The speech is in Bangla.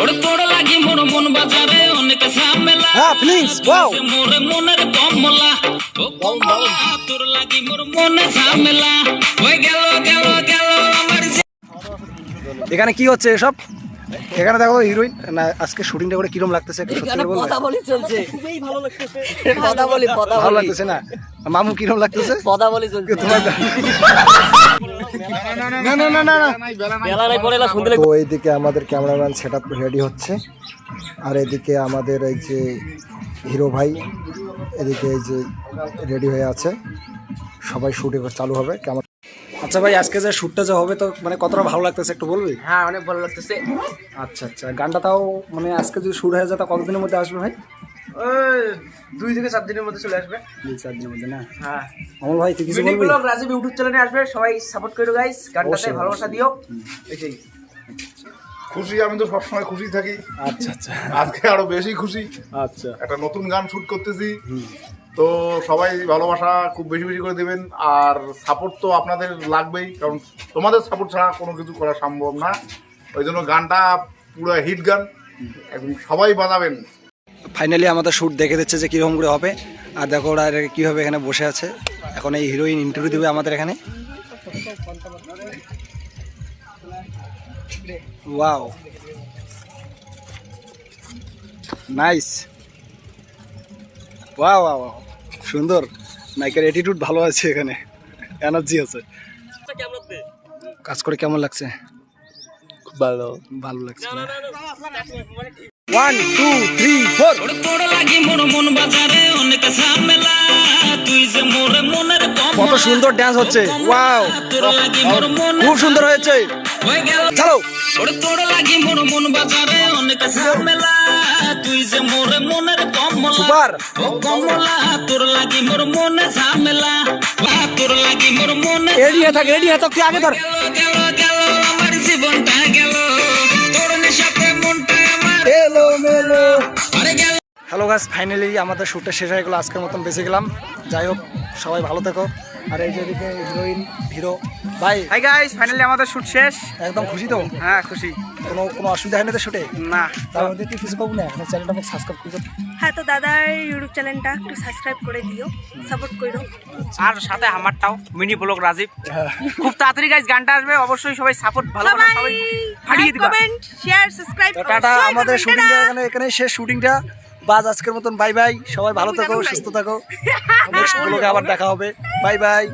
ওরে তোর লাগি মোর মন বাজারে অনেক ঝামেলা। হ্যাঁ প্লিজ ওয়াও মোর মনের কমলা। ও কমলা তোর লাগি মোর মনে ঝামেলা। ওই গেল গেল গেল আমার এখানে কি হচ্ছে এসব? এখানে দেখো হিরোইন না আজকে শুটিংটা করে কিরম লাগতেছে সত্যি কথা বলি চলছে। কথা বলি কথা ভালো লাগতেছে না? মামু কিরম লাগতেছে? কথা বলি চলছে। তোমার না না না না না বেলা নাই পরে তো এইদিকে আমাদের ক্যামেরাম্যান সেট আপ রেডি হচ্ছে। আর এদিকে আমাদের এই যে হিরো ভাই এদিকে এই যে রেডি হয়ে আছে। সবাই শুটে চালু হবে। কেমন? আচ্ছা ভাই আজকে যে শ্যুটটা যে হবে তো মানে কতটা ভালো লাগতেছে একটু বলবি? হ্যাঁ অনেক ভালো লাগতেছে। আচ্ছা আচ্ছা। গানটা তাও মানে আজকে যদি শুট হয়ে যায় তা কতদিনের মধ্যে আসবে ভাই? দুই থেকে চার দিনের মধ্যে চলে আসবে। দুই চার দিনের মধ্যে না? হ্যাঁ। অমল ভাই তুই কিছু বলবি? ব্লগ রাজীব ইউটিউব চ্যানেলে আসবে সবাই সাপোর্ট করো গাইস গানটাতে ভালোবাসা দিও। এটাই। খুশি আমি তো সবসময় খুশি থাকি। আচ্ছা আচ্ছা। আজকে আরও বেশি খুশি। আচ্ছা। একটা নতুন গান শুট করতেছি। তো সবাই ভালোবাসা খুব বেশি বেশি করে দেবেন। আর সাপোর্ট তো আপনাদের লাগবেই কারণ তোমাদের সাপোর্ট ছাড়া কোনো কিছু করা সম্ভব না। ওই জন্য গানটা পুরো হিট গান। একদম সবাই বাজাবেন। ফাইনালি আমাদের শ্যুট দেখে দিচ্ছে যে কীরকম করে হবে। আর দেখো ওরা কীভাবে এখানে বসে আছে। এখন এই হিরোইন ইন্টারভিউ দেবে আমাদের এখানে। ওয়াও নাইস ওয়াও ওয়াও সুন্দর। নাইকের অ্যাটিটিউড ভালো আছে এখানে। এনার্জি আছে। কাজ করে কেমন লাগছে? খুব ভালো। ভালো লাগছে। ওয়ান টু থ্রি ফোর লাগি মোর মন বাজারে অনেক ঝামেলা তুই যে মোর মনের কত সুন্দর ড্যান্স হচ্ছে। ওয়াও খুব সুন্দর হয়েছে। হয়ে চলো। তোর লাগি মোর মন বাজারে অনেক ঝামেলা তুই যে মোর মনের কমলা ও কমলা তোর লাগি মোর মনে ঝামেলা। আ, তোর লাগি মোর মনে রেডি হয়ে থাক রেডি হয়ে থাক তুই আগে ধর। গেল গেল আমার জীবনটা গেল। হ্যালো গাছ ফাইনালি আমাদের শ্যুটটা শেষ হয়ে গেলো আজকের মতন বেঁচে গেলাম। যাই হোক সবাই ভালো থেকো। আর এই যে এদিকে হিরোইন হিরো ভাই হাই গাইস ফাইনালি আমাদের শ্যুট শেষ। একদম খুশি তো? হ্যাঁ খুশি। কোনো কোনো অসুবিধা হয়নি তো শুটে? না। তার মধ্যে তুই কিছু পাবো না? আমার চ্যানেলটা আমাকে সাবস্ক্রাইব করে দাও। হ্যাঁ তো দাদার ইউটিউব চ্যানেলটা একটু সাবস্ক্রাইব করে দিও সাপোর্ট করো আর সাথে আমারটাও মিনি ব্লগ রাজীব। খুব তাড়াতাড়ি গাইস গানটা আসবে অবশ্যই সবাই সাপোর্ট ভালোবাসা সবাই ফাটিয়ে দিবা। কমেন্ট শেয়ার সাবস্ক্রাইব টাটা আমাদের শুটিংটা এখানে এখানে শেষ শুটিংটা বাজ আজকের মতন বাই বাই। সবাই ভালো থাকো সুস্থ থাকো। নেক্সট ব্লগে আবার দেখা হবে। Bye bye.